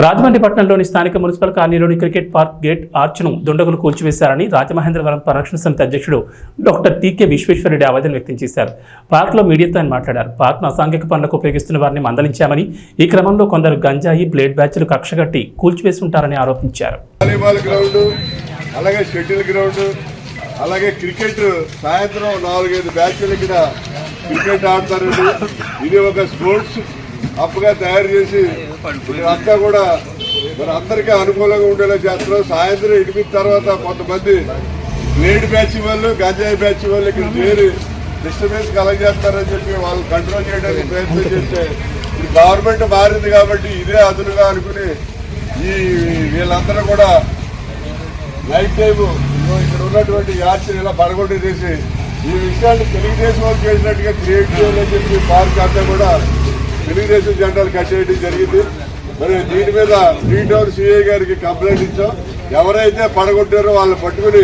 రాజమండ్రి పట్టణంలోని స్థానిక మున్సిపల్ కాలనీలోని క్రికెట్ పార్క్ గేట్ ఆర్చ్ను దుండగులు కూల్చివేశారని రాజమహేంద్రవరం పరిరక్షణ సమితి అధ్యక్షుడు డాక్టర్ టీకే విశ్వేశ్వరరెడ్డి ఆవేదన వ్యక్తం చేశారు. పార్క్లో మీడియాతో ఆయన మాట్లాడారు. పార్క్ను అసాంఘిక పనులకు ఉపయోగిస్తున్న వారిని మందలించామని ఈ క్రమంలో కొందరు గంజాయి బ్లేడ్ బ్యాచ్లు కక్షగట్టి కూల్చివేసి ఉంటారని ఆరోపించారు గ్రౌండ్ అలాగే షటిల్ గ్రౌండ్ అలాగే క్రికెట్ సాయంత్రం నాలుగైదు బ్యాచ్ల కింద క్రికెట్ ఆడతారండి. ఇది ఒక స్పోర్ట్స్ అప్పుగా తయారు చేసి అంతా కూడా మరి అందరికీ అనుకూలంగా ఉండేలా చేస్తున్నాం సాయంత్రం ఎనిమిది తర్వాత కొంతమంది బ్లేడ్ బ్యాచ్ వాళ్ళు గంజాయి బ్యాచ్ వాళ్ళు ఇక్కడ చేరి డిస్టర్బెన్స్ కలగజేస్తారని చెప్పి వాళ్ళు కంట్రోల్ చేయడానికి ప్రయత్నం చేస్తే గవర్నమెంట్ మారింది కాబట్టి ఇదే అదునుగా అనుకుని ఈ వీళ్ళందరూ కూడా నైట్ టైము ఇక్కడ ఉన్నటువంటి యార్చని ఇలా పడగొట్టి చేసి ఈ విషయాన్ని తెలుగుదేశం వాళ్ళు చేసినట్టుగా క్రియేట్ చేయాలని చెప్పి పార్క్ అంతా కూడా తెలుగుదేశం జెండాలు కట్టేయడం జరిగింది. మరి దీని మీద త్రీ టౌన్ సిఐ గారికి కంప్లైంట్ ఇచ్చాం. ఎవరైతే పడగొట్టారో వాళ్ళు పట్టుకుని